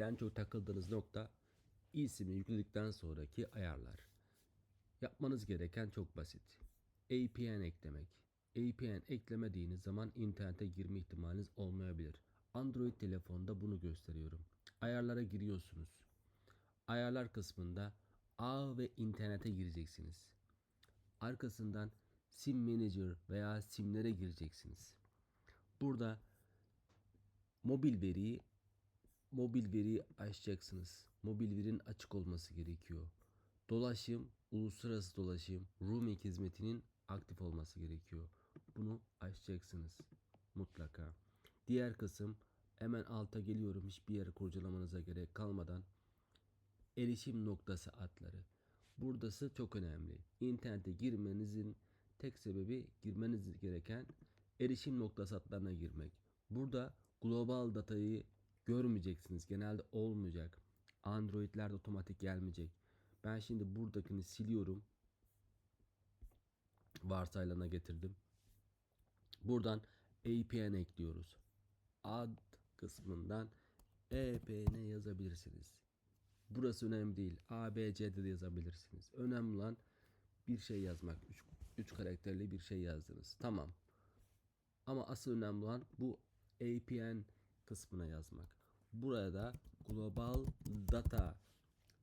en çok takıldığınız nokta ismi yükledikten sonraki ayarlar. Yapmanız gereken çok basit. APN eklemek. APN eklemediğiniz zaman internete girme ihtimaliniz olmayabilir. Android telefonda bunu gösteriyorum. Ayarlara giriyorsunuz. Ayarlar kısmında ağ ve internete gireceksiniz. Arkasından Sim Manager veya simlere gireceksiniz. Burada mobil veriyi mobil veriyi açacaksınız. Mobil verinin açık olması gerekiyor. Dolaşım, uluslararası dolaşım, roaming hizmetinin aktif olması gerekiyor. Bunu açacaksınız mutlaka. Diğer kısım hemen alta geliyorum. Hiçbir yere kurcalamanıza gerek kalmadan erişim noktası adları. Buradası çok önemli. İnternete girmenizin tek sebebi girmeniz gereken erişim noktası adlarına girmek. Burada global datayı görmeyeceksiniz. Genelde olmayacak. Android'lerde otomatik gelmeyecek. Ben şimdi buradakini siliyorum. Varsaylana getirdim. Buradan APN ekliyoruz. Ad kısmından EPN yazabilirsiniz. Burası önemli değil. A, B, C'de de yazabilirsiniz. Önemli olan bir şey yazmak. 3 karakterli bir şey yazdınız. Tamam. Ama asıl önemli olan bu APN kısmına yazmak. Burada global data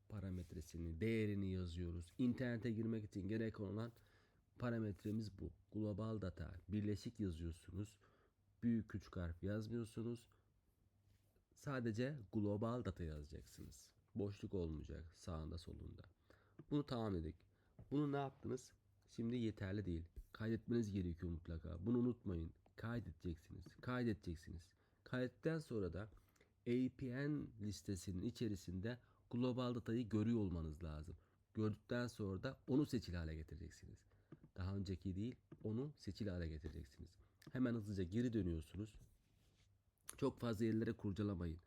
parametresini, değerini yazıyoruz. İnternete girmek için gerek olan parametremiz bu. Global data. Birleşik yazıyorsunuz. Büyük küçük harf yazmıyorsunuz. Sadece global data yazacaksınız. Boşluk olmayacak sağında solunda. Bunu tamamladık. Bunu ne yaptınız? Şimdi yeterli değil. Kaydetmeniz gerekiyor mutlaka. Bunu unutmayın. Kaydedeceksiniz. Kaydedeceksiniz. Kaydetten sonra da APN listesinin içerisinde global datayı görüyor olmanız lazım. Gördükten sonra da onu seçili hale getireceksiniz. Daha önceki değil, onu seçili hale getireceksiniz. Hemen hızlıca geri dönüyorsunuz. Çok fazla yerlere kurcalamayın.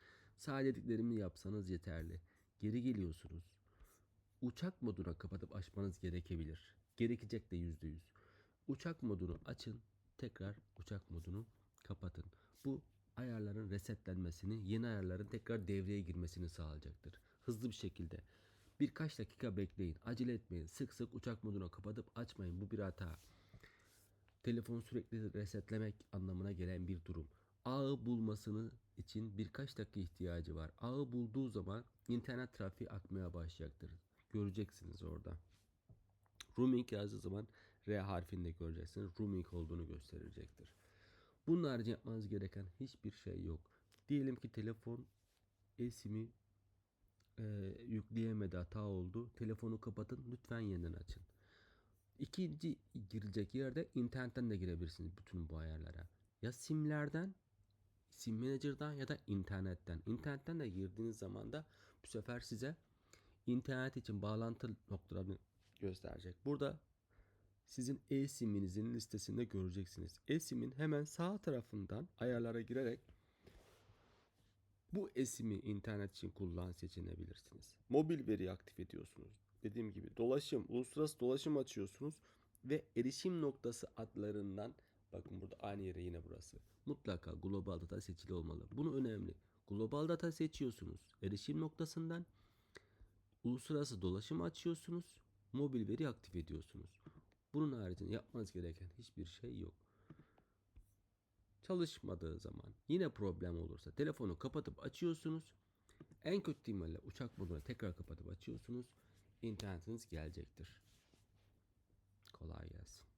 Dediklerimi yapsanız yeterli. Geri geliyorsunuz. Uçak moduna kapatıp açmanız gerekebilir. Gerekecek de yüzde yüz. Uçak modunu açın. Tekrar uçak modunu kapatın. Bu ayarların resetlenmesini, yeni ayarların tekrar devreye girmesini sağlayacaktır. Hızlı bir şekilde. Birkaç dakika bekleyin. Acele etmeyin. Sık sık uçak moduna kapatıp açmayın. Bu bir hata. Telefonu sürekli resetlemek anlamına gelen bir durum. Ağı bulmasını için birkaç dakika ihtiyacı var. Ağı bulduğu zaman internet trafiği akmaya başlayacaktır. Göreceksiniz orada. Roaming yazdığı zaman R harfinde göreceksiniz. Roaming olduğunu gösterecektir. Bunun harici yapmanız gereken hiçbir şey yok. Diyelim ki telefon eSIM'i e, yükleyemedi hata oldu. Telefonu kapatın lütfen yeniden açın. İkinci girecek yerde internetten de girebilirsiniz bütün bu ayarlara. Ya simlerden, sim manager'dan ya da internetten. İnternetten de girdiğiniz zaman da bu sefer size internet için bağlantı noktalarını gösterecek. Burada sizin e-siminizin listesinde göreceksiniz. E-simin hemen sağ tarafından ayarlara girerek bu esimi internet için kullan seçenebilirsiniz. Mobil veri aktif ediyorsunuz. Dediğim gibi dolaşım, uluslararası dolaşım açıyorsunuz ve erişim noktası adlarından bakın burada aynı yere yine burası. Mutlaka global data seçili olmalı. Bunu önemli. Global data seçiyorsunuz. Erişim noktasından uluslararası dolaşım açıyorsunuz. Mobil veri aktif ediyorsunuz. Bunun haricinde yapmanız gereken hiçbir şey yok. Çalışmadığı zaman yine problem olursa telefonu kapatıp açıyorsunuz. En kötü ihtimalle uçak modunu tekrar kapatıp açıyorsunuz. İnternetiniz gelecektir. Kolay gelsin.